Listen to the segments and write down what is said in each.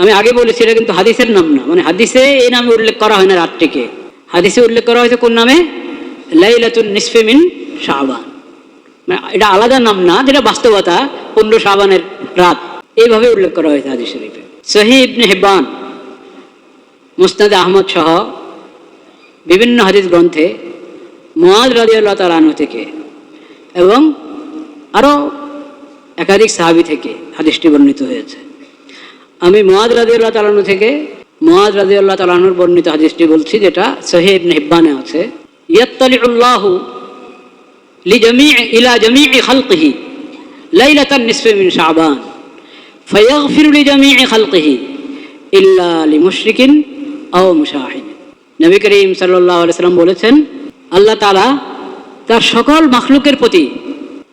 আমি আগে বলেছি এটা কিন্তু হাদিসের নাম না। মানে হাদিসে এই নামে উল্লেখ করা হয় না রাত্রিকে। হাদিসে উল্লেখ করা হয়েছে কোন নামে? লাইলাতুন নিসফে মিন শাহবান মানে এটা আলাদা নাম না, যেটা বাস্তবতা, পনেরো শাহবানের রাত। এইভাবে উল্লেখ করা হয়েছে হাদিস শরীফে। সহি ইবনে হেব্বান মুস্তাদ আহমদ সহ বিভিন্ন হাদিস গ্রন্থে মোয়াজ রাজিউল্লাহ তালানু থেকে এবং আরও একাধিক সাহাবি থেকে হাদিসটি বর্ণিত হয়েছে। আমি মোয়াজ রাজিউল্লাহ তালানু থেকে মোয়াজ রাজিউল্লাহ তালানুর বর্ণিত হাদিসটি বলছি যেটা সহেব নেহব্বানে আছে। ইয়াত্তালিউল্লাহু لجميع إلى جميع خلقه ليلة النصف من شعبان فيغفر لجميع خلقه إلا মুশরিকিন أو مشاهد নবী করিম সাল্লাহ সাল্লাম বলেছেন, আল্লাহ তালা তার সকল মাখলুকের প্রতি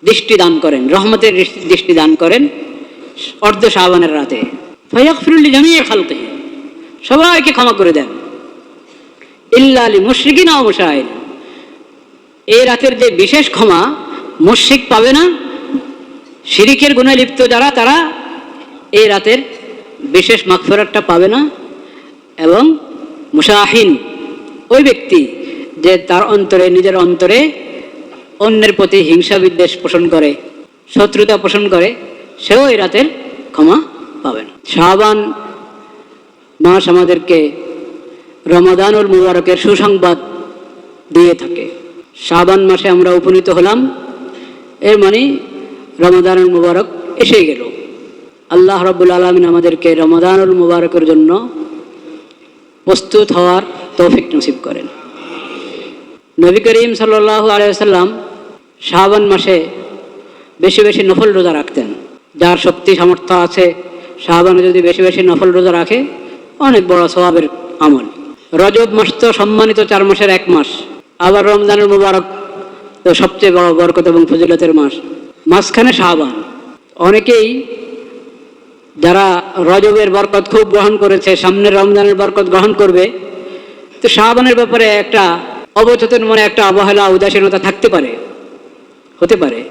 দৃষ্টি দান করেন, রহমতের দৃষ্টি দান করেন অর্ধ শাহবানের রাতে। ফয়াকফিরুল্লি জামিয়ে খালকে। সবাইকে ক্ষমা করে দেন। ইল্লা আলী মুশরিকিন ও মুশাহিদ এই রাতের যে বিশেষ ক্ষমা মুশরিক পাবে না, শিরিকের গুণে লিপ্ত যারা, তারা এই রাতের বিশেষ মাগফিরাতটা পাবে না এবং মুশাহিন ওই ব্যক্তি যে তার অন্তরে, নিজের অন্তরে অন্যের প্রতি হিংসা বিদ্বেষ পোষণ করে, শত্রুতা পোষণ করে, সেও এই রাতের ক্ষমা পাবে না। শাহবান মাস আমাদেরকে রমাদানুল মুবারকের সুসংবাদ দিয়ে থাকে। শাহবান মাসে আমরা উপনীত হলাম। এর মানে রমাদানুল মুবারক এসে গেল। আল্লাহ রব্বুল আলমিন আমাদেরকে রমাদানুল মুবারকের জন্য প্রস্তুত হওয়ার তৌফিক নসিব করেন। নবী করিম সাল্লাহ আলাইসাল্লাম শাহবান মাসে বেশি বেশি নফল রোজা রাখতেন। যার শক্তি সামর্থ্য আছে শাহবানে যদি বেশি বেশি নফল রোজা রাখে, অনেক বড় স্বভাবের আমল। রজব মাস তো সম্মানিত চার মাসের এক মাস। আবার রমজানের মুবারক তো সবচেয়ে বড় বরকত এবং ফজিলতের মাস। মাঝখানে শাহবান। অনেকেই যারা রজবের বরকত খুব গ্রহণ করেছে, সামনের রমজানের বরকত গ্রহণ করবে, তো শাহবানের ব্যাপারে একটা অবচেতন মনে, একটা অবহেলা, উদাসীনতা থাকতে পারে। হতে পারে।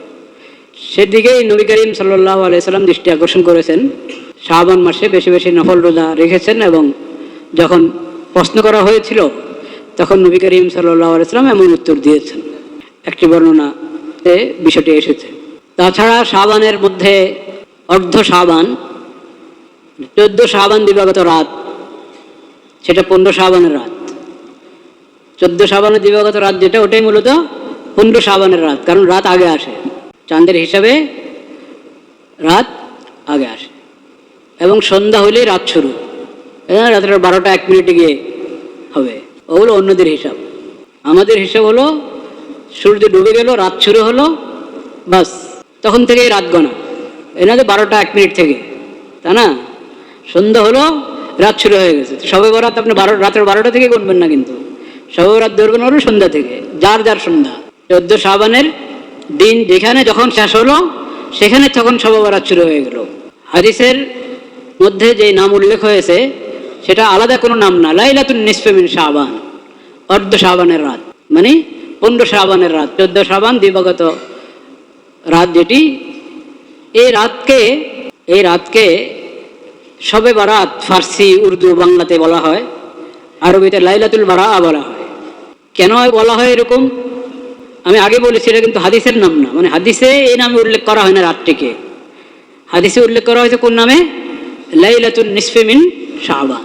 সেদিকেই নবী করিম সাল্লাহ আলাইসাল্লাম দৃষ্টি আকর্ষণ করেছেন। শাহবান মাসে বেশি বেশি নফল রোজা রেখেছেন এবং যখন প্রশ্ন করা হয়েছিল, তখন নবী করিম সাল্লাহ আলাইসাল্লাম এমন উত্তর দিয়েছেন। একটি বর্ণনাতে বিষয়টি এসেছে। তাছাড়া শাহবানের মধ্যে অর্ধ শাহবান চোদ্দ শাহবান দিবাগত রাত, সেটা পনেরো শাহবানের রাত। চোদ্দ শাহবানের দিবাগত রাত যেটা, ওটাই মূলত পনেরো শাহবানের রাত, কারণ রাত আগে আসে। চাঁদের হিসাবে রাত আগে আসে। এবং সন্ধ্যা হলেই রাত শুরু। হ্যাঁ রাতের বারোটা এক মিনিটে গিয়ে হবে। ওগুলো অন্যদের হিসাব। আমাদের হিসাব হলো, সূর্য ডুবে গেল, রাত শুরু হলো, বাস। তখন থেকেই রাত গণা এনাদের বারোটা এক মিনিট থেকে। তা না? সন্ধ্যা হলো, রাত শুরু হয়ে গেছে। সবে বরাত আপনি বারো রাতের বারোটা থেকে গুনবেন না কিন্তু। সবে বরাত ধরবেন হলো সন্ধ্যা থেকে, যার যার সন্ধ্যা। চোদ্দ সাবানের দিন যেখানে যখন শেষ হলো, সেখানে তখন সবে বরাত শুরু হয়ে গেল। হাদিসের মধ্যে যে নাম উল্লেখ হয়েছে, সেটা আলাদা কোনো নাম না। লাইলাতুন নিসফেমিন শাহবান অর্ধ শাহবানের রাত। মানে পনেরো শাহবানের রাত, চোদ্দ শাহবান দিবাগত রাত যেটি। এই রাতকে এই রাতকে সবে বারাত ফার্সি, উর্দু, বাংলাতে বলা হয়। আরবিতে লাইলাতুল বারা বলা হয়। কেন বলা হয় এরকম? আমি আগে বলেছি, এটা কিন্তু হাদিসের নাম না। মানে হাদিসে এই নামে উল্লেখ করা হয় না রাতটিকে। হাদিসে উল্লেখ করা হয়েছে কোন নামে? লাইলাতুল নিসফে মিন শাহবান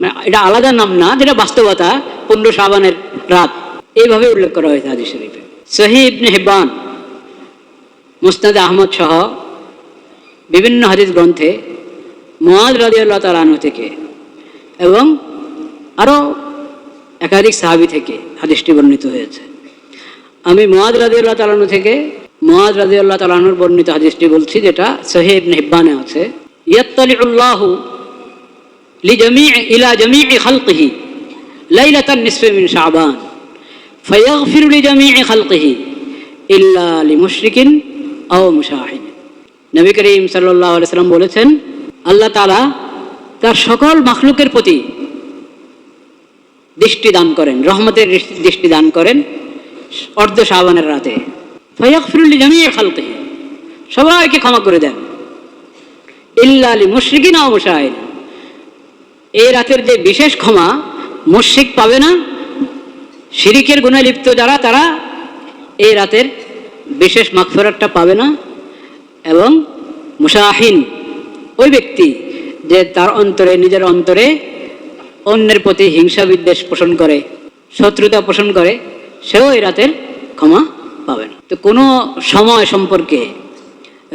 মানে এটা আলাদা নাম না, যেটা বাস্তবতা, পনেরো শাহবানের রাত। এইভাবে উল্লেখ করা হয়েছে হাদিস শরীফে। সহি ইবনে মুস্তাদ আহমদ সহ বিভিন্ন হাদিস গ্রন্থে মোয়াজ রাজিউল্লাহ তালানু থেকে এবং আরও একাধিক সাহাবি থেকে হাদিসটি বর্ণিত হয়েছে। আমি মোয়াজ রাজিউল্লাহ তালানু থেকে মোয়াজ রাজিউল্লাহ তালানুর বর্ণিত হাদিসটি বলছি, যেটা সহি ইবনে হিব্বানে আছে। সাল্লাম বলেছেন, আল্লাহ তালা তার সকল মখলুকের প্রতি দৃষ্টি দান করেন, রহমতের দৃষ্টি দান করেন অর্ধ শাহবানের রাতে। ফয়াকফিরুল্লি জামিয়ে খালতে সবাইকে ক্ষমা করে দেন। ইল্লা আলী মুশরিকিন ও মুশাহিদ এই রাতের যে বিশেষ ক্ষমা মুশিক পাবে না, শিরিকের গুণে লিপ্ত যারা, তারা এই রাতের বিশেষ মাগফিরাতটা পাবে না। এবং মুসাহিন ওই ব্যক্তি যে তার অন্তরে, নিজের অন্তরে অন্যের প্রতি হিংসা বিদ্বেষ পোষণ করে, শত্রুতা পোষণ করে, সেও এই রাতের ক্ষমা পাবে না। তো কোনো সময় সম্পর্কে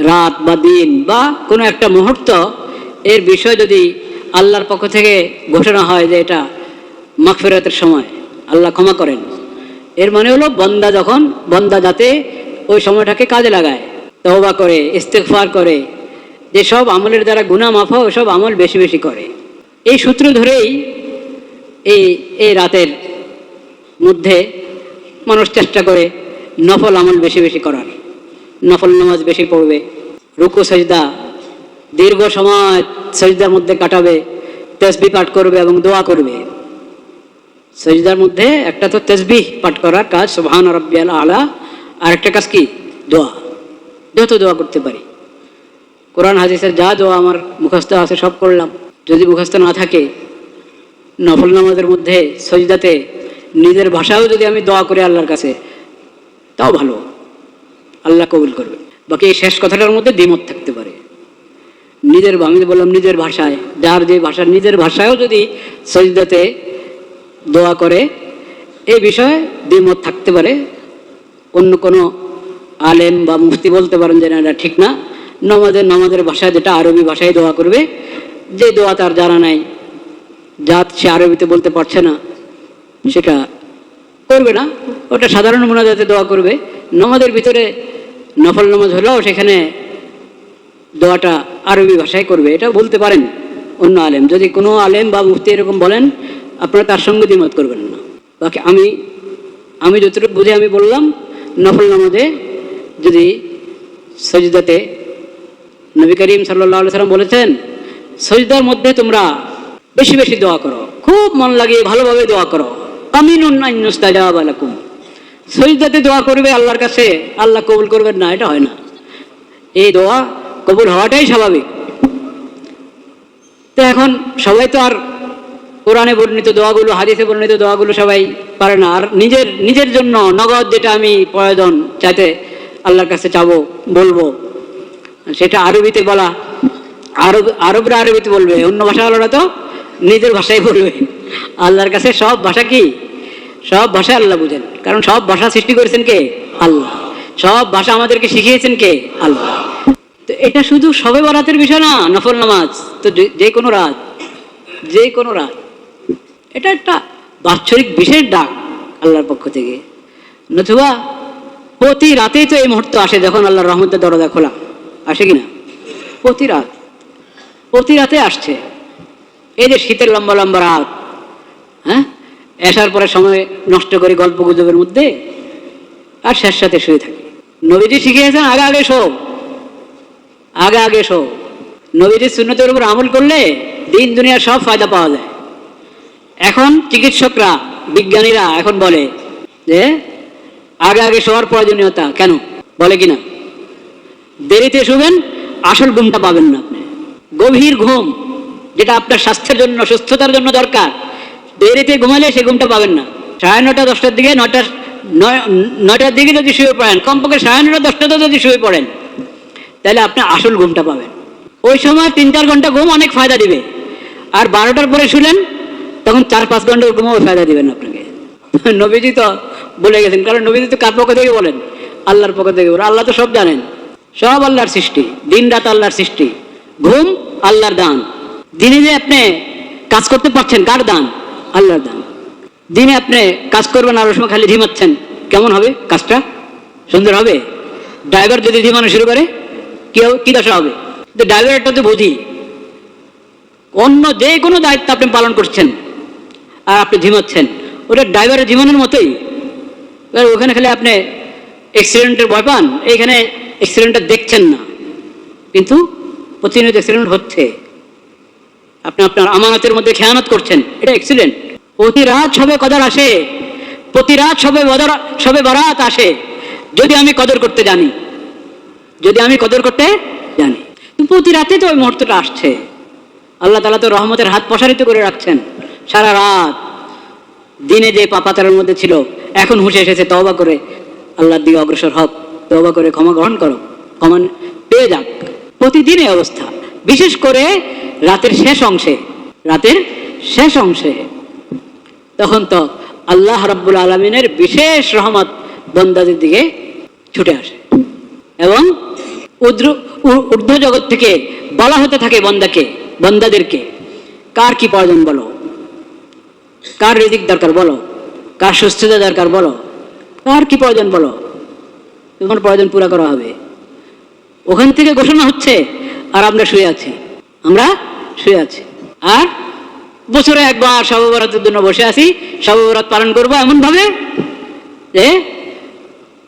রাত বা দিন বা কোনো একটা মুহূর্ত, এর বিষয় যদি আল্লাহর পক্ষ থেকে ঘোষণা হয় যে এটা মাগফিরাতের সময়, আল্লাহ ক্ষমা করেন। এর মানে হলো বন্দা যখন, বন্দা যাতে ওই সময়টাকে কাজে লাগায় তহবা করে, ইস্তেগফার করে যেসব আমলের দ্বারা গুণা মাফ ওসব আমল বেশি বেশি করে। এই সূত্র ধরেই এই এই রাতের মধ্যে মানুষ চেষ্টা করে নফল আমল বেশি বেশি করার। নফল নামাজ বেশি পড়বে। রুকু, সজদা। দীর্ঘ সময় সজদার মধ্যে কাটাবে তসবি পাঠ করবে এবং দোয়া করবে। সজদার মধ্যে একটা তো তসবিহ পাঠ করার কাজ, সুবহান রব্বিয়াল আলা। আর একটা কাজ কি? দোয়া। যত দোয়া করতে পারি। কোরআন, হাদিসের যা দোয়া আমার মুখস্থ আছে সব করলাম। যদি মুখস্থ না থাকে, নফল নামাজের মধ্যে সজদাতে নিজের ভাষাও যদি আমি দোয়া করি আল্লাহর কাছে, তাও ভালো। আল্লাহ কবুল করবে। বাকি এই শেষ কথাটার মধ্যে দ্বিমত থাকতে পারে। নিজের আমি বললাম নিজের ভাষায়, যার যে ভাষা, নিজের ভাষায়ও যদি সজদাতে দোয়া করে, এই বিষয়ে দ্বিমত থাকতে পারে। অন্য কোনো আলেম বা মুফতি বলতে পারেন যে না, এটা ঠিক না। নমাজের নমাজের ভাষায় যেটা আরবি ভাষায় দোয়া করবে, যে দোয়া তার জানা নাই, জাত সে আরবিতে বলতে পারছে না, সেটা করবে না। ওটা সাধারণ মোনাজাতে দোয়া করবে। নমাজের ভিতরে নফল নামাজ হলেও সেখানে দোয়াটা আরবি ভাষায় করবে এটা বলতে পারেন অন্য আলেম। যদি কোনো আলেম বা মুফতি এরকম বলেন, আপনারা তার সঙ্গে দ্বিমত করবেন না। বাকি আমি আমি যতটুকু বুঝে আমি বললাম, নফল নামাজে যদি সজদাতে নবী করিম সাল্লাহ সাল্লাম বলেছেন, সজদার মধ্যে তোমরা বেশি বেশি দোয়া করো, খুব মন লাগিয়ে ভালোভাবে দোয়া করো। আমিনুন্নাইনুস্তাজাবালাকুম সজদাতে দোয়া করবে আল্লাহর কাছে, আল্লাহ কবুল করবেন না, এটা হয় না। এই দোয়া কবুল হওয়াটাই স্বাভাবিক। তো এখন সবাই তো আর কোরআনে বর্ণিত দোয়াগুলো, হাদিসে বর্ণিত দোয়াগুলো সবাই পারে না। আর নিজের নিজের জন্য নগদ যেটা আমি প্রয়োজন চাইতে আল্লাহর কাছে চাবো, বলব, সেটা আরবিতে বলা, আরব, আরবরা আরবিতে বলবে, অন্য ভাষা হলো না তো নিজের ভাষায় বলবে। আল্লাহর কাছে সব ভাষা কি? সব ভাষা আল্লাহ বুঝেন। কারণ সব ভাষা সৃষ্টি করেছেন কে? আল্লাহ। সব ভাষা আমাদেরকে শিখিয়েছেন কে? আল্লাহ। তো এটা শুধু সবে বরাতের বিষয় না, নফল নামাজ। তো যে- কোনো রাত, যে কোনো রাত। এটা একটা বাৎসরিক বিশেষ ডাক আল্লাহর পক্ষ থেকে। নতুবা প্রতি রাতেই তো এই মুহূর্ত আসে যখন আল্লাহর রহমতের দরজা খোলা। আসে কি না প্রতি রাত। প্রতি রাতে আসছে। এই যে শীতের লম্বা লম্বা রাত হ্যাঁ? আসার পরে সময় নষ্ট করি গল্প গুজবের মধ্যে আর শেষ সাথে শুয়ে থাকি। নবীজি শিখিয়েছেন, আগে আগে শো। আগে আগে শো। নবীজির শূন্যতের উপর আমল করলে দিন দুনিয়ার সব ফায়দা পাওয়া যায়। এখন চিকিৎসকরা, বিজ্ঞানীরা এখন বলে যে, আগে আগে শোয়ার প্রয়োজনীয়তা কেন? বলে কিনা দেরিতে শুবেন, আসল ঘুমটা পাবেন না আপনি। গভীর ঘুম, যেটা আপনার স্বাস্থ্যের জন্য, সুস্থতার জন্য দরকার দেরিতে ঘুমালে সে ঘুমটা পাবেন না। সাড়ে নটা, দশটার দিকে নটা, নয় নয়টার দিকে যদি শুয়ে পড়েন, কমপক্ষে সাড়ে নটা, দশটাতে যদি শুয়ে পড়েন, তাহলে আপনি আসল ঘুমটা পাবেন। ওই সময় তিন চার ঘণ্টা ঘুম অনেক ফায়দা দিবে। আর বারোটার পরে শুলেন, তখন চার, পাঁচ ঘণ্টার ঘুমও ফায়দা দিবেন আপনাকে। নবীজি তো বলে গেছেন, কারণ নবীজি তো কার পক্ষ থেকে বলেন? আল্লাহর পক্ষ থেকে বলেন। আল্লাহ তো সব জানেন। সব আল্লাহর সৃষ্টি, দিন রাত আল্লাহর সৃষ্টি। ঘুম আল্লাহর দান। দিনে যে আপনি কাজ করতে পারছেন, কার দান? আল্লাহর দান। দিনে আপনি কাজ করবেন আর সময় খালি ঝিমাচ্ছেন কেমন হবে কাজটা? সুন্দর হবে? ড্রাইভার যদি ঝিমানো শুরু করে, কি কি দশা হবে? তো ড্রাইভারটা তো বুঝি। অন্য যে কোনো দায়িত্ব আপনি পালন করছেন আর আপনি ঝিমাচ্ছেন ওটা ড্রাইভারের জীবনের মতোই। এবার ওখানে খালি আপনি অ্যাক্সিডেন্টের ভয় পান, এইখানে অ্যাক্সিডেন্টটা দেখছেন না। কিন্তু প্রতিনিয়ত অ্যাক্সিডেন্ট হচ্ছে। আপনি আপনার আমানতের মধ্যে খেয়ানত করছেন। এটা অ্যাক্সিডেন্ট প্রতি রাত সবে কদর আসে। প্রতি রাত সবে বদর, সবে বরাত আসে। যদি আমি কদর করতে জানি। যদি আমি কদর করতে জানি। প্রতি রাতে তো ওই মুহূর্তটা আসছে। আল্লাহ তালা তো রহমতের হাত প্রসারিত করে রাখছেন। সারা রাত দিনে যে পাপাতারের মধ্যে ছিল, এখন হুঁশে এসেছে তবা করে আল্লাহর দিকে অগ্রসর হক তওবা করে ক্ষমা গ্রহণ করো। ক্ষমা পেয়ে যাক। প্রতিদিনে অবস্থা। বিশেষ করে রাতের শেষ অংশে, রাতের শেষ অংশে। তখন তো আল্লাহ রাব্বুল আলমিনের বিশেষ রহমত বন্দাদের দিকে ছুটে আসে এবং ঊর্ধ্ব জগৎ থেকে বলা হতে থাকে বন্দাকে, বন্দাদেরকে, কার কি প্রয়োজন বলো? কার রিজিক দরকার বলো? কার সুস্থতা দরকার বলো? কার কি প্রয়োজন বলো? তোমার প্রয়োজন পুরা করা হবে। ওখান থেকে ঘোষণা হচ্ছে, আর আমরা শুয়ে আছি। আমরা শুয়ে আছি। আর বছরে একবার সর্ববরাতের জন্য বসে আছি সর্ববরাত পালন করব এমন ভাবে যে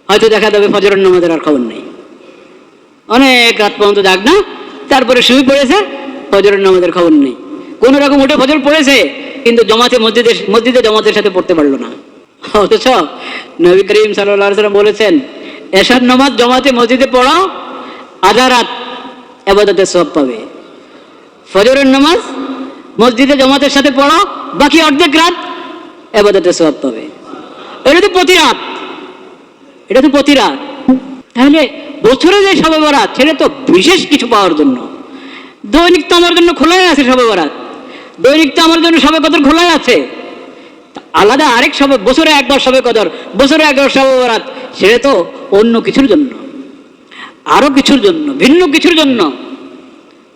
হয়তো দেখা যাবে ফজরের নামাজের আর খবর নেই। অনেক রাত পর্যন্ত যাক না, তারপরে শুয়ে পড়েছে, ফজরের নামাজের খবর নেই। কোন রকম উঠে ফজর পড়েছে, কিন্তু জমাতে মসজিদের মসজিদে জমাতের সাথে পড়তে পারল না। অথচ নবী করিম সাল্লাম বলেছেন, এশার নামাজ জমাতে মসজিদে পড়াও, আধা রাত এবাদতের সব পাবে। ফজরের নামাজ, মসজিদে জমাতের সাথে পড়ো, বাকি অর্ধেক রাত এবাদতের সব পাবে। এটা তো প্রতি রাত। এটা তো প্রতি রাত। তাহলে বছরে যে সবে বরাত সেটা তো বিশেষ কিছু পাওয়ার জন্য। দৈনিক তো আমার জন্য খোলাই আছে সবে বরাত দৈনিক তো আমার জন্য সবে কদর খোলাই আছে। আলাদা আরেক সবে, বছরে একবার সবে কদর, বছরে একবার সবে বরাত সেটা তো অন্য কিছুর জন্য। আরও কিছুর জন্য, ভিন্ন কিছুর জন্য।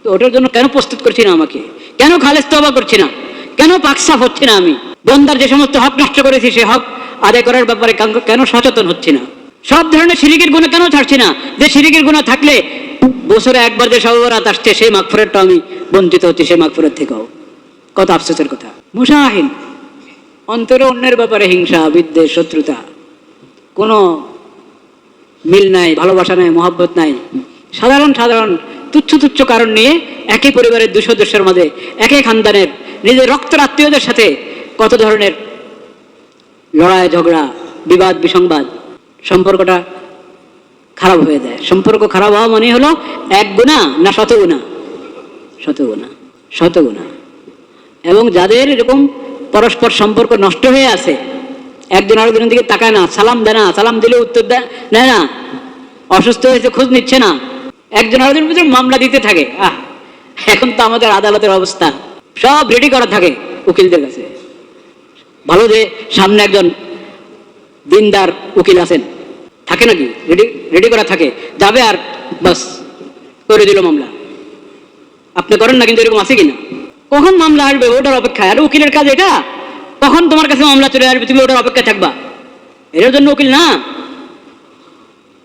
তো ওটার জন্য কেন প্রস্তুত করছি না আমাকে? কেন খালেজ তবা করছি না? কেন পাকসাফ হচ্ছে না আমি? বন্দার যে সমস্ত হক নষ্ট করেছি, সে হক আদায় করার ব্যাপারে কেন- সচেতন হচ্ছে না? সব ধরনের সিরিকের গুণা কেন ছাড়ছি না? যে সিরিকের গুণা থাকলে বছরে একবার যে সবরাত আসছে, সেই মাগফুরেরটা আমি বঞ্চিত হচ্ছি, সেই মাগফুরের থেকেও। কত আফসোসের কথা। মুসাহিন অন্তরে অন্যের ব্যাপারে হিংসা, বিদ্বেষ, শত্রুতা। কোনো মিল নাই, ভালোবাসা নাই, মহব্বত নাই। সাধারণ সাধারণ তুচ্ছ তুচ্ছ কারণ নিয়ে একই পরিবারের দু সদস্যের মাঝে একই খানদানের নিজের রক্তের আত্মীয়দের সাথে কত ধরনের লড়াই, ঝগড়া, বিবাদ, বিসংবাদ সম্পর্কটা খারাপ হয়ে যায়। সম্পর্ক খারাপ হওয়া মানে হলো এক গুণা না শত গুণা? শত গুণা শত গুণা। এবং যাদের এরকম পরস্পর সম্পর্ক নষ্ট হয়ে আছে, একজন আরেকজনের দিকে তাকায় না, সালাম দেয় না, সালাম দিলে উত্তর দেয় না, অসুস্থ হয়েছে, খোঁজ নিচ্ছে না একজন আরেকজনের ভিতরে মামলা দিতে থাকে। আহ, এখন তো আমাদের আদালতের অবস্থা। সব রেডি করা থাকে উকিলদের কাছে। ভালো যে সামনে একজন দিনদার উকিল আছেন। থাকে নাকি? রেডি রেডি করা থাকে। যাবে আর বাস, করে দিল মামলা। আপনি করেন না কিন্তু এরকম আছে কিনা? কখন মামলা আসবে? ওটার অপেক্ষা আর উকিলের কাজ এটা। কখন তোমার কাছে মামলা চলে আসবে? তুমি ওটার অপেক্ষা থাকবা। এটার জন্য উকিল না।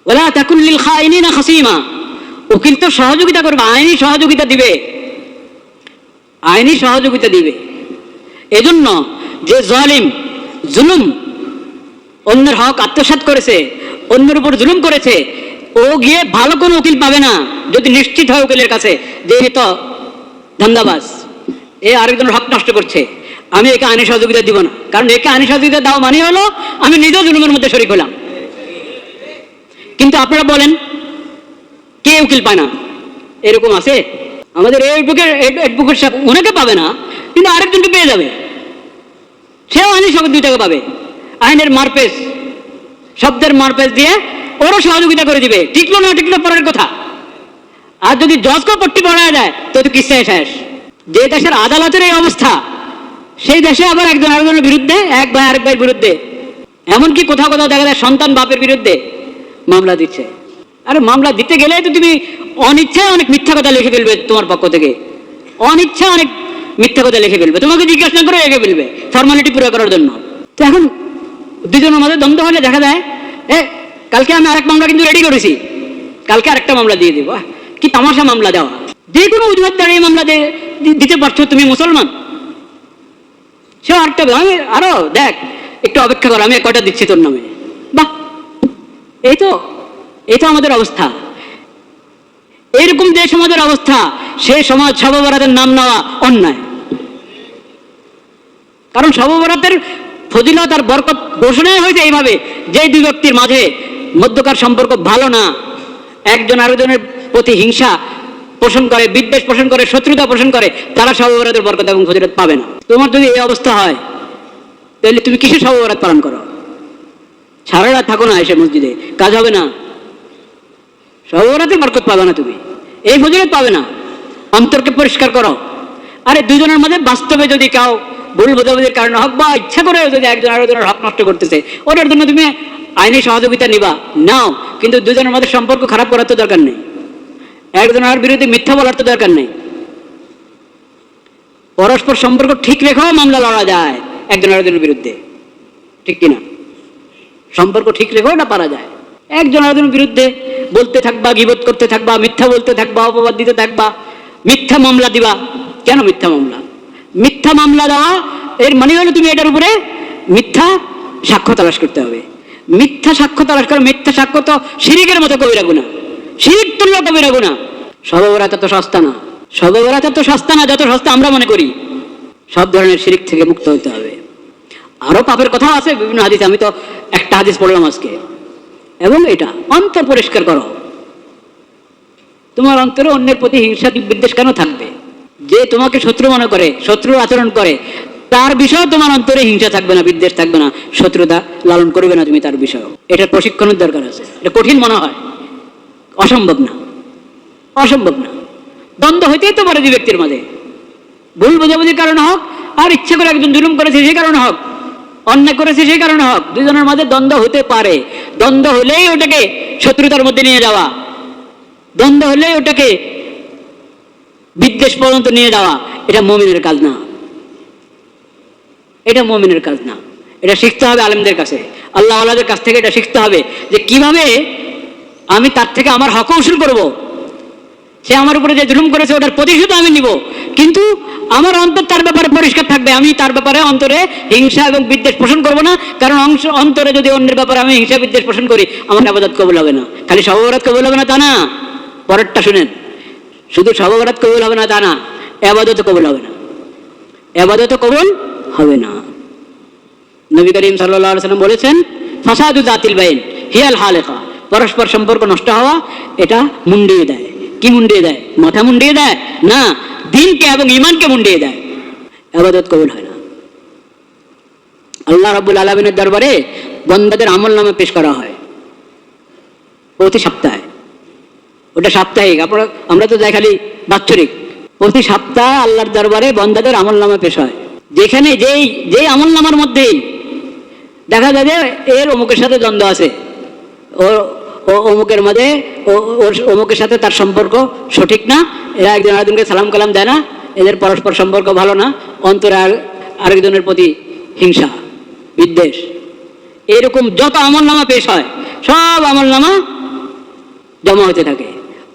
ওলা তাকুল্লিল খাইনি না খাসিমা। উকিল তো সহযোগিতা করবে, আইনি সহযোগিতা দিবে। আইনি সহযোগিতা দিবে। এজন্য যে জালিম, জুলুম, অন্যের হক আত্মসাৎ করেছে, অন্যের উপর জুলুম করেছে, ও গিয়ে ভালো কোনো উকিল পাবে না, যদি নিশ্চিত হয় উকিলের কাছে যে এ তো ধান্দাবাজ, এ আরেকজনের হক নষ্ট করছে, আমি একে আইনি সহযোগিতা দিব না। কারণ একে আইনি সহযোগিতা দাও মানে হলো, আমি নিজেও জুলুমের মধ্যে শরিক হলাম। কিন্তু আপনারা বলেন কে উকিল পায় না। এরকম আছে। আমাদের এই এক বুকের সাথে ওনাকে পাবে না, কিন্তু আরেকজনকে পেয়ে যাবে। সেও আইনি সহযোগিতাকে পাবে। আইনের মারপেস শব্দের মারপেস দিয়ে ওরও সহযোগিতা করে দিবে। টিকলো না, টিকলো পরের কথা। আর যদি জজকে পট্টি পড়ায় যায়, তো তো কিস্তায় শেষ? যে দেশের আদালতের এই অবস্থা, সেই দেশে আবার একজন আরেকজনের বিরুদ্ধে, এক ভাই আরেক ভাইয়ের বিরুদ্ধে। এমনকি কোথাও কোথাও দেখা যায় সন্তান বাপের বিরুদ্ধে মামলা দিচ্ছে। আরে মামলা দিতে গেলে তো তুমি অনিচ্ছায় অনেক মিথ্যা কথা লিখে ফেলবে তোমার পক্ষ থেকে। অনিচ্ছা অনেক মিথ্যা কথা লিখে ফেলবে। তোমাকে জিজ্ঞাসা করে লিখে ফেলবে ফর্মালিটি পুরো করার জন্য। তো এখন দুজনের মধ্যে দ্বন্দ্ব হলে দেখা যায়, এ, কালকে আমি আরেক মামলা কিন্তু রেডি করেছি। কালকে আরেকটা মামলা দিয়ে দেবো। কি তামাশা মামলা দেওয়া। যে কোনো অজুহাত দাঁড়িয়ে মামলা দিতে পারছ তুমি মুসলমান। সে আরেকটা আমি আরও, দেখ, একটু অপেক্ষা করো, আমি কটা দিচ্ছি তোর নামে। বাহ, এই তো। তো আমাদের অবস্থা। এরকম যে সমাজের অবস্থা, সে সমাজ সর্ববরাতের নাম নেওয়া অন্যায়। কারণ সর্ববরাতের ফজিলত আর বরকত ঘোষণাই হয়েছে এইভাবে যে দুই ব্যক্তির মাঝে মধ্যকার সম্পর্ক ভালো না, একজন আরেকজনের প্রতি হিংসা পোষণ করে, বিদ্বেষ পোষণ করে, শত্রুতা পোষণ করে, তারা সবরাতের বরকত এবং ফজিলত পাবে না। তোমার যদি এই অবস্থা হয়, তাহলে তুমি কিসের সবরাত পালন করো? সারা রাত থাকো না এসে মসজিদে, কাজ হবে না। সবরাতে বরকত পাবে না তুমি। এই ফজিলত পাবে না। অন্তরকে পরিষ্কার করো। আরে দুজনের মধ্যে বাস্তবে যদি কাউ ভুল বোঝাবুঝির কারণে হোক বা ইচ্ছা করে যদি একজন আরেকজনের হক নষ্ট করতেছে, ওটার জন্য তুমি আইনি সহযোগিতা নিবা। নাও, কিন্তু দুজনের মধ্যে সম্পর্ক খারাপ করার তো দরকার নেই। একজন আর বিরুদ্ধে মিথ্যা বলার তো দরকার নেই। পরস্পর সম্পর্ক ঠিক রেখেও মামলা লড়া যায় একজন আরেকজনের বিরুদ্ধে। ঠিক কিনা? সম্পর্ক ঠিক রেখেও না পারা যায়। একজন আরেকজনের বিরুদ্ধে বলতে থাকবা, গিবত করতে থাকবা, মিথ্যা বলতে থাকবা, অপবাদ দিতে থাকবা, মিথ্যা মামলা দিবা। কেন মিথ্যা মামলা? মিথ্যা মামলা দেওয়া, এর মানে হলো তুমি এটার উপরে মিথ্যা সাক্ষ্য তালাশ করতে হবে। মিথ্যা সাক্ষ্য তালাশ করে, মিথ্যা সাক্ষ্য তো শিরিকের মতো কবিরা গুণা। শিরিক তুল্য কবিরা গুণা। সর্বরাত তো সস্তা না। সর্বরাত তো সস্তা না, যত সস্তা আমরা মনে করি। সব ধরনের শিরিক থেকে মুক্ত হতে হবে। আরও পাপের কথাও আছে, বিভিন্ন হাদিস। আমি তো একটা হাদিস পড়লাম আজকে। এবং এটা অন্তর পরিষ্কার করো। তোমার অন্তরে অন্যের প্রতি হিংসা বিদ্বেষ কেন থাকবে? যে তোমাকে শত্রু মনে করে শত্রু আচরণ করে, তার বিষয়ে তোমার অন্তরে হিংসা থাকবে না, বিদ্বেষ থাকবে না। শত্রুতা লালন করবে না তুমি তার বিষয়ে এটার প্রশিক্ষণের দরকার আছে। এটা কঠিন মনে হয়। অসম্ভব না। অসম্ভব না। দ্বন্দ্ব হইতেই তো পারে দুই ব্যক্তির মাঝে। ভুল বোঝাবুঝির কারণে হোক, আর ইচ্ছা করে একজন জুলুম করেছে সেই কারণে হোক অন্যায় করেছে সেই কারণে হোক দুজনের মাঝে দ্বন্দ্ব হতে পারে। দ্বন্দ্ব হলেই ওটাকে শত্রুতার মধ্যে নিয়ে যাওয়া। দ্বন্দ্ব হলেই ওটাকে বিদ্বেষ পর্যন্ত নিয়ে যাওয়া, এটা মমিনের কাজ না। এটা মমিনের কাজ না। এটা শিখতে হবে আলেমদের কাছে। আল্লাহ আল্লাহদের কাছ থেকে এটা শিখতে হবে যে কীভাবে আমি তার থেকে আমার হক উসুল করব। সে আমার উপরে যে জুলুম করেছে, ওটার প্রতিশোধ আমি নিব। কিন্তু আমার অন্তর তার ব্যাপারে পরিষ্কার থাকবে। আমি তার ব্যাপারে অন্তরে হিংসা এবং বিদ্বেষ পোষণ করব না, কারণ অংশ, অন্তরে যদি অন্যের ব্যাপারে আমি হিংসা, বিদ্বেষ পোষণ করি, আমার আবাদত কবুল হবে না। খালি সবরাত কবুল হবে না তা না। পরেরটা শুনেন। শুধু সবরাত কবুল হবে না তা না আবাদত কবুল হবে না। আবাদত কবুল হবে না। নবী করিম সাল্লাম বলেছেন, ফাসাদু দাতিল বাইন, হিয়াল হালেকা। পরস্পর সম্পর্ক নষ্ট হওয়া, এটা মুন্ডিয়ে দেয়। কি মুন্ডিয়ে দেয়? মাথা মুন্ডিয়ে দেয়? না দিনকে এবং ইমানকে মুন্ডিয়ে দেয়। আবাদত কবুল হয় না। আল্লাহ রাবুল আলমিনের দরবারে বন্দাদের আমল নামে পেশ করা হয়। প্রতি সপ্তাহে। ওটা সাপ্তাহিক। আপনারা, আমরা তো যাই খালি বাৎসরিক। প্রতি সপ্তাহে আল্লাহর দরবারে বন্দাদের আমল নামে পেশ হয়। যেখানে যেই যেই আমল নামার মধ্যেই দেখা যায় যে এর অমুকের সাথে দ্বন্দ্ব আছে। ও ও অমুকের মাঝে অমুকের সাথে তার সম্পর্ক সঠিক না? এরা একজন আরেকজনকে সালাম কালাম দেয় না? এদের পরস্পর সম্পর্ক ভালো না? অন্তরে আর আরেকজনের প্রতি হিংসা, বিদ্বেষ। এরকম যত আমল নামা পেশ হয়, সব আমল নামা জমা হতে থাকে।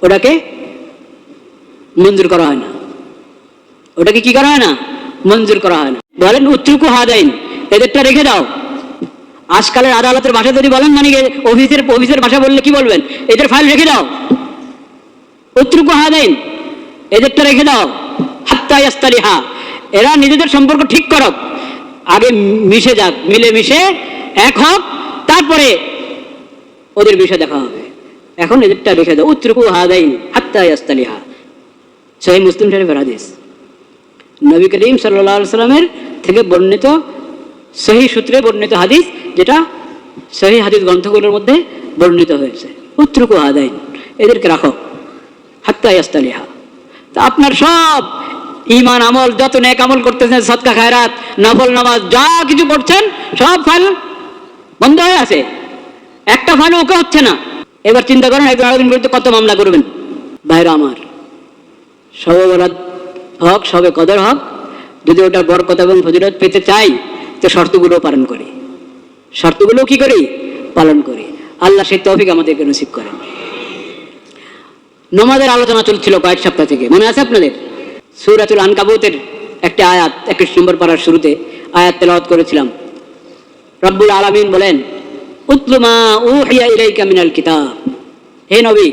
ওটাকে মঞ্জুর করা হয় না। ওটাকে কি করা হয় না? মঞ্জুর করা হয় না। বলেন উত্তরকু হাদাইন এদেরটা রেখে দাও। আজকালের আদালতের ভাষা যদি বলেন মানে অফিসের অফিসের ভাষা বললে কি বলবেন? এদের ফাইল রেখে দাও। উত্তরকু হাদাইন এদেরটা রেখে দাও। হাত্তা হা এরা নিজেদের সম্পর্ক ঠিক করক। আগে মিশে যাক, মিলে মিশে এক হোক, তারপরে ওদের বিষয় দেখা হবে। এখন এদেরটা রেখে দাও। উত্তরকু হাদাইন হাত্তা ইয়াস্তালিহা সহি মুসলিম শরীফের হাদিস। নবী করিম সাল্লাহ সাল্লামের থেকে বর্ণিত সহি সূত্রে বর্ণিত হাদিস যেটা সেই হাদিস গ্রন্থগুলোর মধ্যে বর্ণিত হয়েছে। উত্তরকু হাদাইন এদেরকে রাখো। হাত্তা ইয়াস্তালিহা। তা আপনার সব ইমান আমল, যত নেক আমল করতেছেন সৎকা খায়রাত, নফল, নামাজ, যা কিছু করছেন সব ফাইল বন্ধ হয়ে আছে। একটা ফাইল ওকে হচ্ছে না। এবার চিন্তা করেন, একজন আরেকজন বিরুদ্ধে কত মামলা করবেন? ভাইরা আমার সবে বরাত হক, সবে কদর হক, যদি ওটা বরকত এবং ফজিলত পেতে চাই তো শর্তগুলো পালন করি। শর্তগুলো কি করি? পালন করি। আল্লাহ সেই তৌফিক আমাদেরকে নসিব করেন। নমাজের আলোচনা চলছিল কয়েক সপ্তাহ থেকে। মনে আছে আপনাদের? সুরাতুল আনকাবুতের একটা আয়াত, একুশ নম্বর পাড়ার শুরুতে আয়াত তেলাওয়াত করেছিলাম। রব্বুল আলামিন বলেন উতলুমা উহিয়া ইলাইকা মিনাল কিতাব। হে নবী,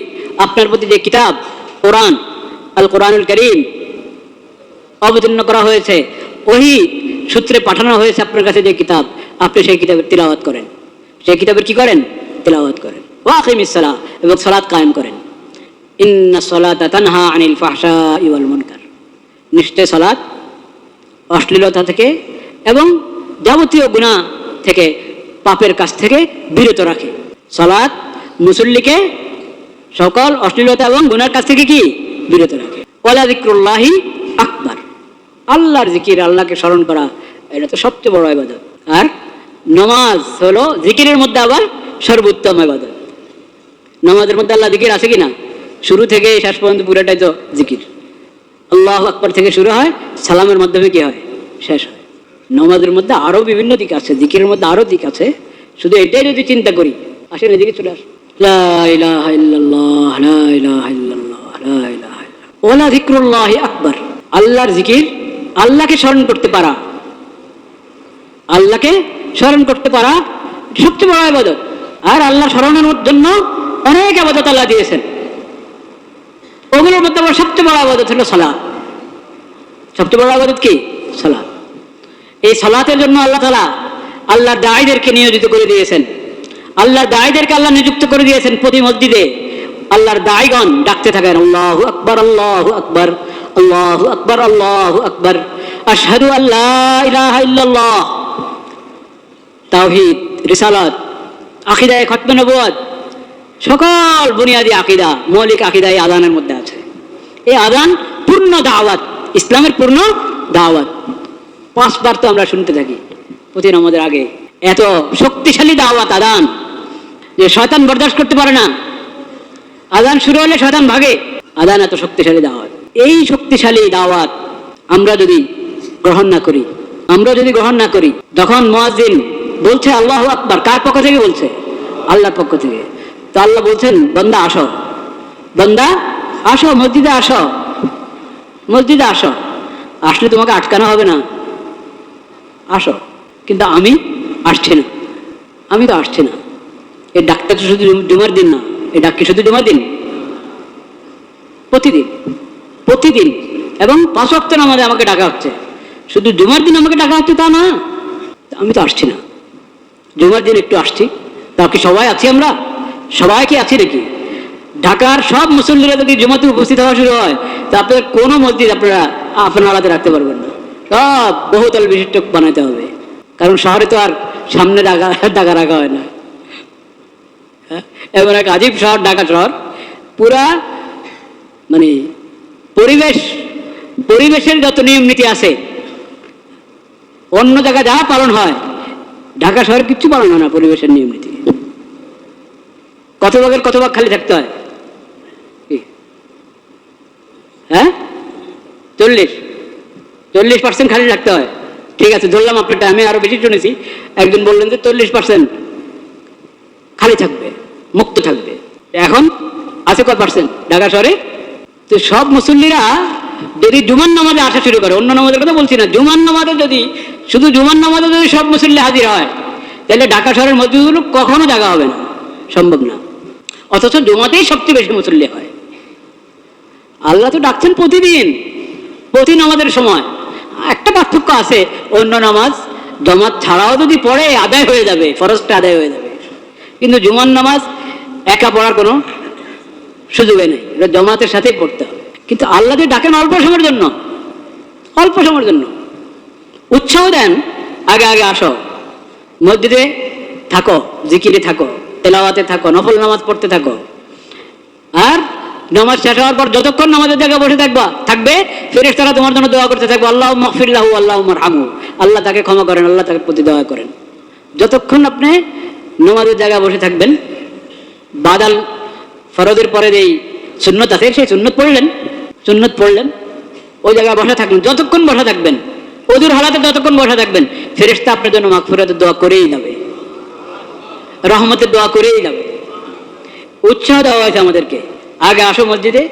আপনার প্রতি যে কিতাব, কোরআন, আল কোরআনুল করিম অবতীর্ণ করা হয়েছে, ওহি সূত্রে পাঠানো হয়েছে আপনার কাছে যে কিতাব, আপনি সেই কিতাবের তিলাওয়াত করেন। সেই কিতাবের কি করেন? তিলাওয়াত করেন। ওয়াকিম ইসালা এবং সালাদ কায়েম করেন। ইন্না সলাতা তানহা আনিল ফাহশা ইওয়াল মুনকার। নিশ্চয় সলাৎ অশ্লীলতা থেকে এবং যাবতীয় গুণা থেকে পাপের কাছ থেকে বিরত রাখে। সলাৎ মুসল্লিকে সকল অশ্লীলতা এবং গুনার কাছ থেকে কি? বিরত রাখে। ওলা জিক্রুল্লাহি আকবার। আল্লাহর জিকির, আল্লাহকে স্মরণ করা, এটা তো সবচেয়ে বড় ইবাদত। আর নমাজ হলো জিকিরের মধ্যে আবার সর্বোত্তম ইবাদত। নামাজের মধ্যে আল্লাহ জিকির আছে কি না শুরু থেকে শেষ পর্যন্ত পুরোটাই তো জিকির। আল্লাহ আকবর থেকে শুরু হয়, সালামের মাধ্যমে কি হয়? শেষ হয়। নামাজের মধ্যে আরও বিভিন্ন দিক আছে, জিকিরের মধ্যে আরও দিক আছে। শুধু এটাই যদি চিন্তা করি, আসেন এদিকে চলে আস। ওলা আকবার। আল্লাহর জিকির আল্লাহকে স্মরণ করতে পারা। আল্লাহকে স্মরণ করতে পারা সবচেয়ে বড় আবাদত। আর আল্লাহ স্মরণের জন্য অনেক আবাদত আল্লাহ দিয়েছেন। ওগুলোর মধ্যে আবার সবচেয়ে বড় আবাদত হলো সালাদ সবচেয়ে বড় আবাদত কি? সালাদ এই সালাতের জন্য আল্লাহ তালা আল্লাহর দায়ীদেরকে নিয়োজিত করে দিয়েছেন। আল্লাহর দায়ীদেরকে আল্লাহ নিযুক্ত করে দিয়েছেন প্রতি মসজিদে। আল্লাহর দায়গণ ডাকতে থাকেন, আল্লাহ আকবর আল্লাহ আকবর। আল্লাহ আকবর আল্লাহ আকবর। আশহাদু আল্লাহ ইলাহা ইল্লাল্লাহ। তাওহীদ, রিসালাত, আকিদায় খতম নবুয়াত সকল বুনিয়াদী আকিদা, মৌলিক আকিদা এই আদানের মধ্যে আছে। এই আদান পূর্ণ দাওয়াত, ইসলামের পূর্ণ দাওয়াত। পাঁচবার তো আমরা শুনতে থাকি, প্রতি আমাদের আগে। এত শক্তিশালী দাওয়াত আদান, যে শয়তান বরদাস্ত করতে পারে না। আদান শুরু হলে শয়তান ভাগে। আদান এত শক্তিশালী দাওয়াত। এই শক্তিশালী দাওয়াত আমরা যদি গ্রহণ না করি, আমরা যদি গ্রহণ না করি, তখন মুয়াজ্জিন বলছে, আল্লাহ আকবার। কার পক্ষ থেকে বলছে? আল্লাহর পক্ষ থেকে। তো আল্লাহ বলছেন, বন্দা, আসো। বন্দা, আসো, মসজিদে আসো। মসজিদে আসো। আসলে তোমাকে আটকানো হবে না। আসো। কিন্তু আমি আসছি না। আমি তো আসছি না। এই ডাক্তার শুধু জুমার দিন না। এই ডাক কি শুধু জুমার দিন? প্রতিদিন। প্রতিদিন। এবং পাঁচ অক্ট নামাজে আমাকে ডাকা হচ্ছে। শুধু জুমার দিন আমাকে ডাকা হচ্ছে তা না, আমি তো আসছি না। জুমার দিন একটু আসছি। তা কি সবাই আছি আমরা? সবাই কি আছি নাকি? ঢাকার সব মুসল্লিরা যদি জুমাতে উপস্থিত হওয়া শুরু হয়, তা আপনাদের কোনো মসজিদ আপনারা আপনার আলাদা রাখতে পারবেন না। সব বহুতল বিশিষ্ট বানাতে হবে। কারণ শহরে তো আর সামনে ডাকা ডাকা রাখা হয় না। হ্যাঁ? এবার এক আজীব শহর, ঢাকা শহর। পুরা মানে পরিবেশ, পরিবেশের যত নিয়ম নীতি আছে, অন্য জায়গায় যা পালন হয়। ঢাকা শহরে কিচ্ছু পালন হয় না পরিবেশের নিয়ম নীতি। কত ভাগের কত ভাগ খালি থাকতে হয়? হ্যাঁ? চল্লিশ। চল্লিশ পার্সেন্ট খালি রাখতে হয়। ঠিক আছে, ধরলাম আপনারটা, আমি আরও বেশি শুনেছি। একজন বললেন যে চল্লিশ পার্সেন্ট খালি থাকবে, মুক্ত থাকবে। এখন আছে কত পার্সেন্ট ঢাকা শহরে তো সব মুসল্লিরা যদি জুমান নামাজে আসা শুরু করে, অন্য নামাজের কথা বলছি না জুমান নামাজে যদি, শুধু জুমান নামাজে যদি সব মুসল্লি হাজির হয়, তাহলে ঢাকা শহরের মসজিদগুলো কখনো জায়গা হবে না, সম্ভব না। অথচ জুমাতেই সবচেয়ে বেশি মুসল্লি হয়। আল্লাহ তো ডাকছেন প্রতিদিন, প্রতি নামাজের সময়। একটা পার্থক্য আছে, অন্য নামাজ, জমাত ছাড়াও যদি পড়ে, আদায় হয়ে যাবে, ফরজটা আদায় হয়ে যাবে। কিন্তু জুমান নামাজ একা পড়ার কোনো সুযোগে নেই। এটা জমাতের সাথেই পড়তে হবে। কিন্তু আল্লাহ যে ডাকেন অল্প সময়ের জন্য, অল্প সময়ের জন্য। উৎসাহ দেন, আগে আগে আসো। মসজিদে থাকো, জিকিরে থাকো, তেলাওয়াতে থাকো, নফল নামাজ পড়তে থাকো। আর নামাজ শেষ হওয়ার পর যতক্ষণ নামাজের জায়গায় বসে থাকবা, থাকবে ফেরেস তারা তোমার জন্য দোয়া করতে থাকবে আল্লাহ মহফিল্লাহু আল্লাহ হামু আল্লাহ তাকে ক্ষমা করেন, আল্লাহ তাকে প্রতি দোয়া করেন। যতক্ষণ আপনি নামাজের জায়গায় বসে থাকবেন, বাদাল ফরদের পরে এই সুন্নত আছে, সেই সুন্নত পড়লেন সুন্নত পড়লেন। ওই জায়গায় বসা থাকলেন, যতক্ষণ বসা থাকবেন, অদূর হালাতে যতক্ষণ বসা থাকবেন ফেরেস্তা আপনার জন্য মাগফিরাতের দোয়া করেই যাবে রহমতের দোয়া করেই যাবে উৎসাহ দেওয়া হয়েছে আমাদেরকে। আগে আসো মসজিদে,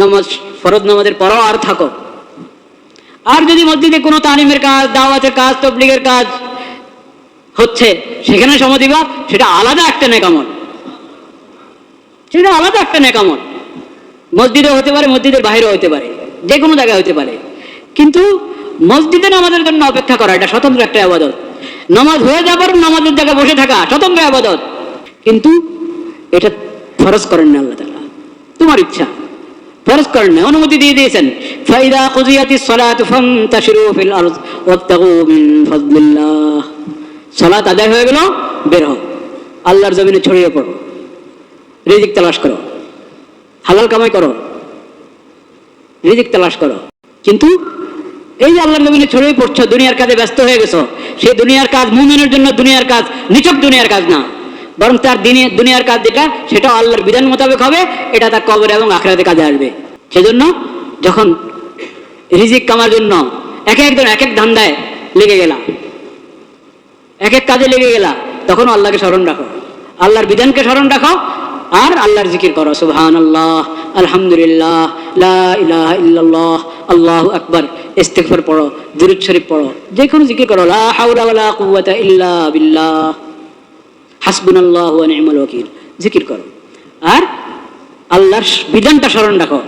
নামাজ, ফরজ নামাজের পরও আর থাকো। আর যদি মসজিদে কোনো তালিমের কাজ, দাওয়াতের কাজ, তবলিগের কাজ হচ্ছে, সেখানে সময় দিবা, সেটা আলাদা একটা নেকামল। সেটা আলাদা একটা নেকামত মসজিদে হতে পারে, মসজিদের বাইরেও হতে পারে যে কোনো জায়গায় হতে পারে। কিন্তু মসজিদে নামাজের জন্য অপেক্ষা করা, এটা স্বতন্ত্র একটা আবাদত। নামাজ হয়ে যাবার নামাজের জায়গায় বসে থাকা, স্বতন্ত্র আবাদত। কিন্তু এটা ফরজ করেন না আল্লাহ তালা তোমার ইচ্ছা। ফরজ করেন না, অনুমতি দিয়ে দিয়েছেন। ফাইদা কুজিয়াতি সলাত ফান্তাশিরু ফিল আরদ ওয়াবতাগু মিন সালাত আদায় হয়ে গেল, বের হও। আল্লাহর জমিনে ছড়িয়ে পড়ো। রিজিক তালাশ করো। হালাল কামাই করো। রিজিক তালাশ করো। কিন্তু এই যে আল্লাহর জমিনে ছড়িয়ে পড়ছো, দুনিয়ার কাজে ব্যস্ত হয়ে গেছো, সেই দুনিয়ার কাজ মুমিনের জন্য দুনিয়ার কাজ নিচক দুনিয়ার কাজ না। বরং তার দিনে দুনিয়ার কাজ যেটা সেটা আল্লাহর বিধান মোতাবেক হবে, এটা তার কবর এবং আখড়াতে কাজে আসবে। সেজন্য যখন রিজিক কামার জন্য এক একজন এক এক ধান্দায় লেগে গেলাম এক এক কাজে লেগে গেলা তখন আল্লাহকে স্মরণ রাখো। আল্লাহর বিধানকে স্মরণ রাখো আর আল্লাহর জিকির করো সুবহান আল্লাহ আলহামদুলিল্লাহ, লা ইলাহা ইল্লাল্লাহ, আল্লাহু আকবার, ইস্তিগফার পড়ো, দুরূদ শরীফ পড়ো যে কোনো জিকির করো, লা হাওলা ইল্লা বিল্লাহ জিকির করো। আর আল্লাহর বিধানটা স্মরণ রাখো।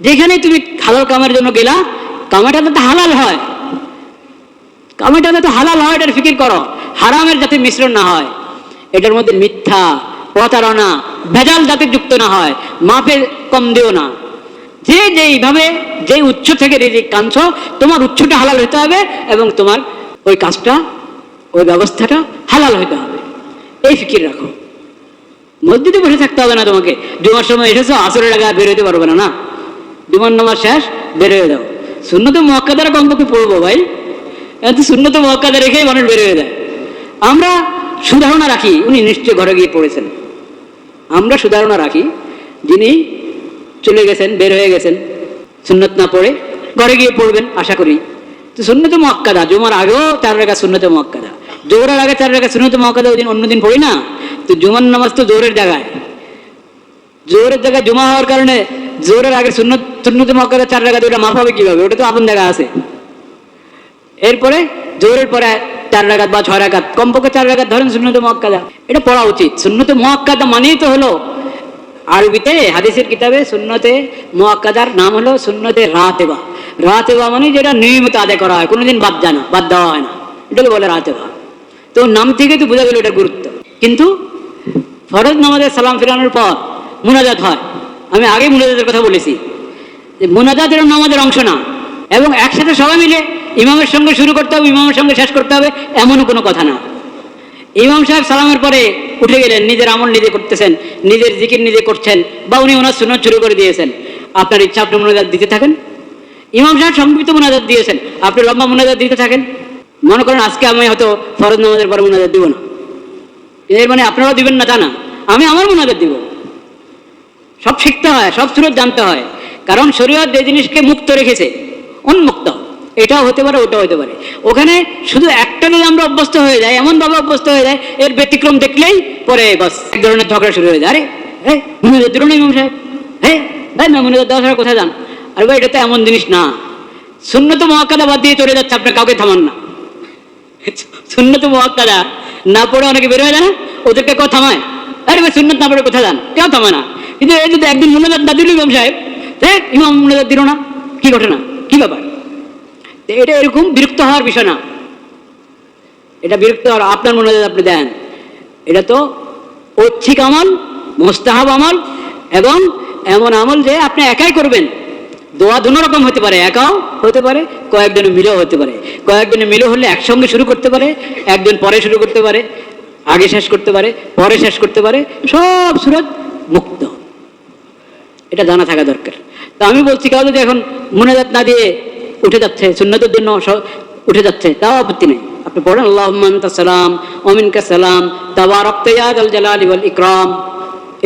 যেখানে তুমি হালাল কামের জন্য গেলা, কামাটা যাতে হালাল হয়, কামাটা যাতে হালাল হয়, এটার ফিকির করো। হারামের যাতে মিশ্রণ না হয়, এটার মধ্যে মিথ্যা প্রতারণা, ভেজাল যাতে যুক্ত না হয় মাপে কম দিও না। যে যেইভাবে যে উচ্চ থেকে রিজিক কাঁদছ তোমার উচ্চটা হালাল হতে হবে এবং তোমার ওই কাজটা, ওই ব্যবস্থাটা হালাল হতে হবে। এই ফিকির রাখো। মসজিদে বসে থাকতে হবে না তোমাকে। জুমার সময় এসেছ, আসরের আগে বেরোতে পারবে না না? জুমার নামাজ শেষ বেরোয় দাও শূন্যত মক্কাদারা কমপক্ষে পড়ব ভাই। এত শূন্য শূন্যত মক্কাদা রেখেই মানুষ বেরোয় দেয় আমরা সুধারণা রাখি, উনি নিশ্চয় ঘরে গিয়ে পড়েছেন। আমরা সুধারণা রাখি, যিনি চলে গেছেন, বের হয়ে গেছেন, সুন্নত না পড়ে ঘরে গিয়ে পড়বেন, আশা করি। তো সুন্নত মক্কাদা জুমার আগেও চার রেখা সুন্নত মক্কাদা জোহরের আগে চার রেখা সুন্নত মক্কাদা ওই দিন অন্যদিন পড়ি না। তো জুমার নামাজ তো জোরের জায়গায়। জোরের জায়গায় জমা হওয়ার কারণে জোরের আগে সুন্নত সুন্নত মক্কাদা চার রেখা ওটা মাফ হবে কীভাবে? ওটা তো আপন জায়গা আছে। এরপরে জোরের পরে চার রাগাত বা ছয় রাগাত কমপক্ষে চার রাগাত ধরেন সুন্নত মক্কাদা এটা পড়া উচিত। সুন্নত মক্কাদা মানেই তো হলো আরবিতে, হাদিসের কিতাবে সুন্নতে মোয়াক্কাদার নাম হলো সুন্নতে রাতেবা। রাতেবা মানে যেটা নিয়মিত আদায় করা হয়, কোনোদিন বাদ যায় না, বাদ দেওয়া হয় না। এটাকে বলে রাতেবা। তো নাম থেকে তো বোঝা গেল এটা গুরুত্ব। কিন্তু ফরজ নামাজের সালাম ফিরানোর পর মুনাজাত হয়। আমি আগে মুনাজাতের কথা বলেছি। যে মোনাজাত এটা নামাজের অংশ না, এবং একসাথে সবাই মিলে ইমামের সঙ্গে শুরু করতে হবে, ইমামের সঙ্গে শেষ করতে হবে, এমনও কোনো কথা না। ইমাম সাহেব সালামের পরে উঠে গেলেন, নিজের আমল নিজে করতেছেন, নিজের জিকির নিজে করছেন, বা উনি ওনার সুন্নত শুরু করে দিয়েছেন। আপনার ইচ্ছা, আপনি মোনাজাত দিতে থাকেন? ইমাম সাহেব সংক্ষিপ্ত মোনাজাত দিয়েছেন, আপনি লম্বা মোনাজাত দিতে থাকেন? মনে করেন আজকে আমি হয়তো ফরজ নামাজের পরে মোনাজাত দিব না। এর মানে আপনারাও দিবেন না তা না। আমি আমার মোনাজাত দিব। সব শিখতে হয়, সব সুরত জানতে হয়। কারণ শরীয়ত যে জিনিসকে মুক্ত রেখেছে, উন্মুক্ত। এটাও হতে পারে, ওটাও হতে পারে। ওখানে শুধু একটা নিয়ে আমরা অভ্যস্ত হয়ে যাই এমনভাবে অভ্যস্ত হয়ে যায় এর ব্যতিক্রম দেখলেই পরে বাস এক ধরনের ঝগড়া শুরু হয়ে যায়। আরে না কোথায় যান? এটা তো এমন জিনিস না। বাদ দিয়ে চলে যাচ্ছে আপনার কাউকে থামান না। না পড়ে অনেকে না, ওদেরকে থামায়। আরে ভাই পড়ে কোথায় যান? কেউ থামায় না। কিন্তু এই একদিন না সাহেব হ্যাঁ না, কি ঘটনা? কি ব্যাপার? এটা এরকম বিরক্ত হওয়ার বিষয় না। এটা বিরক্ত হওয়ার আপনার মনে আপনি দেন। এটা তো ঐচ্ছিক আমল, মোস্তাহাব আমল এবং এমন আমল যে আপনি একাই করবেন। দোয়া দুনো রকম হতে পারে, একাও হতে পারে কয়েকজনে মিলেও হতে পারে। কয়েকজনে মিলে হলে একসঙ্গে শুরু করতে পারে, একজন পরে শুরু করতে পারে, আগে শেষ করতে পারে, পরে শেষ করতে পারে, সব সুরত মুক্ত। এটা জানা থাকা দরকার। তো আমি বলছি কাউ যদি এখন মোনাজাত না দিয়ে উঠে যাচ্ছে, সুন্নতের জন্য উঠে যাচ্ছে, তাও আপত্তি নেই। আপনি পড়েন আল্লাহ সালাম অমিনকা সালাম, তাবারক তেয়াদ আল জালাল ইওয়াল ইকরাম।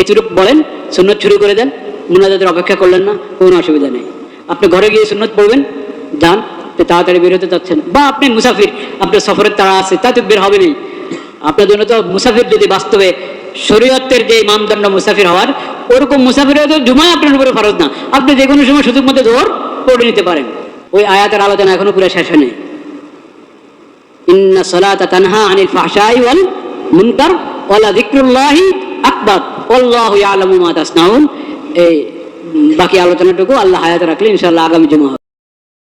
এটুকু বলেন, সুন্নত শুরু করে দেন, মোনাজাতের অপেক্ষা করলেন না, কোনো অসুবিধা নেই। আপনি ঘরে গিয়ে সুন্নত পড়বেন, যান তাড়াতাড়ি বের হতে চাচ্ছেন বা আপনি মুসাফির, আপনার সফরের তারা আছে, তা তো বের হবে নেই। আপনার জন্য তো মুসাফির যদি বাস্তবে, শরীয়তের যে মানদণ্ড মুসাফির হওয়ার, ওরকম মুসাফির তো জুমায় আপনার উপরে ফরজ না। আপনি যে কোনো সময় সুযোগ মতো জোর পড়ে নিতে পারেন। ওই আয়াতের আলোচনা এখনও পুরো শেষ হয়নি। ইন্না সালাতা তানহা আনিল ফাহশাই ওয়াল মুনকার, ওয়ালা যিকরুল্লাহি আকবার। আল্লাহু ইয়ালামু মা তাসনাউন। এই বাকি আলোচনাটুকু আল্লাহ আয়াত রাখলে ইনশাআল্লাহ আগামী জুমা